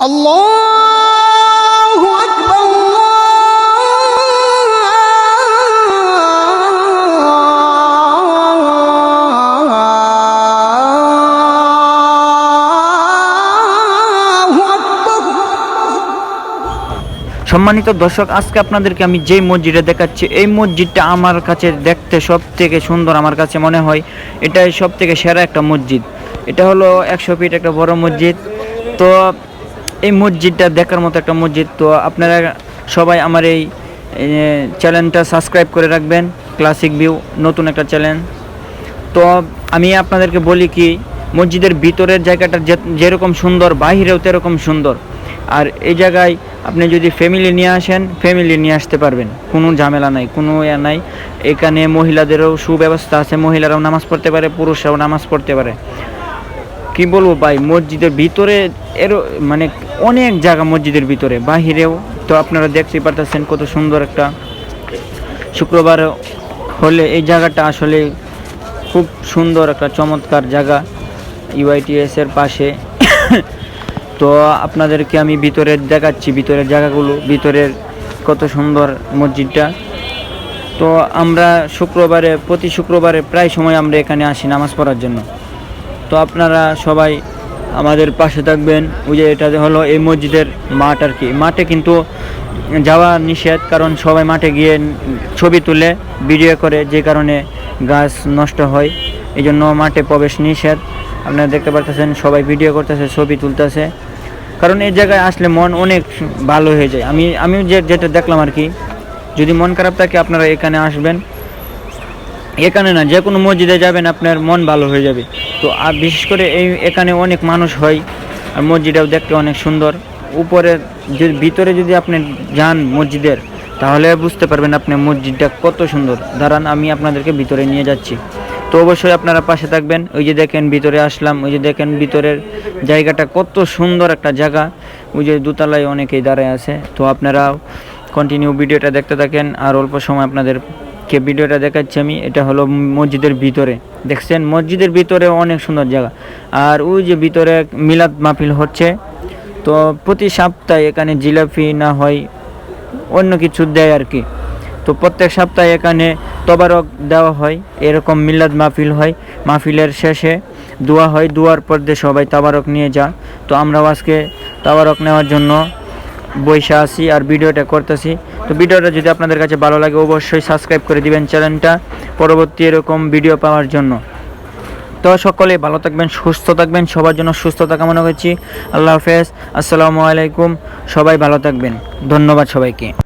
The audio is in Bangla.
الله أكبر الله أكبر সম্মানিত দর্শক আজকে আপনাদেরকে আমি যেই মসজিদে দেখাচ্ছি এই মসজিদটা আমার কাছে দেখতে সব থেকে সুন্দর আমার কাছে মনে হয় এটাই সব থেকে সেরা একটা মসজিদ এটা হলো একশো ফিট একটা বড় মসজিদ তো এই মসজিদটা দেখার মতো একটা মসজিদ। তো আপনারা সবাই আমার এই চ্যানেলটা সাবস্ক্রাইব করে রাখবেন। ক্লাসিক ভিউ, নতুন একটা চ্যানেল। তো আমি আপনাদেরকে বলি কি, মসজিদের ভিতরের জায়গাটা যেরকম সুন্দর, বাহিরেও তেরকম সুন্দর। আর এই জায়গায় আপনি যদি ফ্যামিলি নিয়ে আসেন ফ্যামিলি নিয়ে আসতে পারবেন। কোনো ঝামেলা নাই, কোনো ইয়া নাই। এখানে মহিলাদেরও সুব্যবস্থা আছে, মহিলারাও নামাজ পড়তে পারে, পুরুষরাও নামাজ পড়তে পারে। কি বলব ভাই, মসজিদের ভিতরে এর মানে অনেক জায়গা মসজিদের ভিতরে, বাহিরেও। তো আপনারা দেখতেই পারতেছেন কত সুন্দর একটা শুক্রবার হলে এই জায়গাটা আসলে খুব সুন্দর একটা চমৎকার জায়গা ইউআইটিএস এর পাশে। তো আপনাদেরকে আমি ভিতরে দেখাচ্ছি, ভিতরের জায়গাগুলো, ভিতরের কত সুন্দর মসজিদটা। তো আমরা শুক্রবারে, প্রতি শুক্রবারে প্রায় সময় আমরা এখানে আসি নামাজ পড়ার জন্য। তো আপনারা সবাই আমাদের পাশে থাকবেন। ওই যে এটা হলো এই মসজিদের মাঠ আর কি। মাঠে কিন্তু যাওয়া নিষেধ, কারণ সবাই মাঠে গিয়ে ছবি তুলে ভিডিও করে, যে কারণে গাছ নষ্ট হয়। এই জন্য মাঠে প্রবেশ নিষেধ। আপনারা দেখতে পারতেছেন, সবাই ভিডিও করতেছে, ছবি তুলতেছে। কারণ এই জায়গায় আসলে মন অনেক ভালো হয়ে যায়। আমি আমি যে, যেটা দেখলাম আর কি, যদি মন খারাপ থাকে, আপনারা এখানে আসবেন। এখানে না, যে কোনো মসজিদে যাবেন আপনার মন ভালো হয়ে যাবে। তো আর বিশেষ করে এই এখানে অনেক মানুষ হয়, আর মসজিদটাও দেখতে অনেক সুন্দর। উপরে যদি, ভিতরে যদি আপনি যান মসজিদের, তাহলে বুঝতে পারবেন আপনি মসজিদটা কত সুন্দর। দাঁড়ান, আমি আপনাদেরকে ভিতরে নিয়ে যাচ্ছি। তো অবশ্যই আপনারা পাশে থাকবেন। ওই যে দেখেন ভিতরে আসলাম, ওই যে দেখেন ভিতরের জায়গাটা কত সুন্দর একটা জায়গা। ওই যে দোতলায় অনেকেই দাঁড়ায় আছে। তো আপনারা কন্টিনিউ ভিডিওটা দেখতে থাকেন, আর অল্প সময় আপনাদের কে ভিডিওটা দেখাচ্ছি আমি, এটা হলো মসজিদের ভিতরে। দেখছেন? মসজিদের ভিতরে অনেক সুন্দর জায়গা। আর ওই যে ভিতরে মিলাদ মাহফিল হচ্ছে। তো প্রতি সপ্তাহে এখানে জিলাপি না হয়, অন্য কিছু দেয় আর কি। তো প্রত্যেক সপ্তাহে এখানে তবারক দেওয়া হয়। এরকম মিলাদ মাহফিল হয়। মাহফিলের শেষে দোয়া হয়। দোয়ার পর দিয়ে সবাই তাবারক নিয়ে যা তো আমরাও আজকে তাবারক নেওয়ার জন্য বৈশা আছি আর ভিডিওটা করতেছি। তো ভিডিওটা যদি আপনাদের কাছে ভালো লাগে, অবশ্যই সাবস্ক্রাইব করে দিবেন চ্যানেলটা পরবর্তী এরকম ভিডিও পাওয়ার জন্য। তো সকলে ভালো থাকবেন, সুস্থ থাকবেন, সবার জন্য সুস্থতা কামনা করছি। আল্লাহ হাফেজ, আসসালামু আলাইকুম, সবাই ভালো থাকবেন। ধন্যবাদ সবাইকে।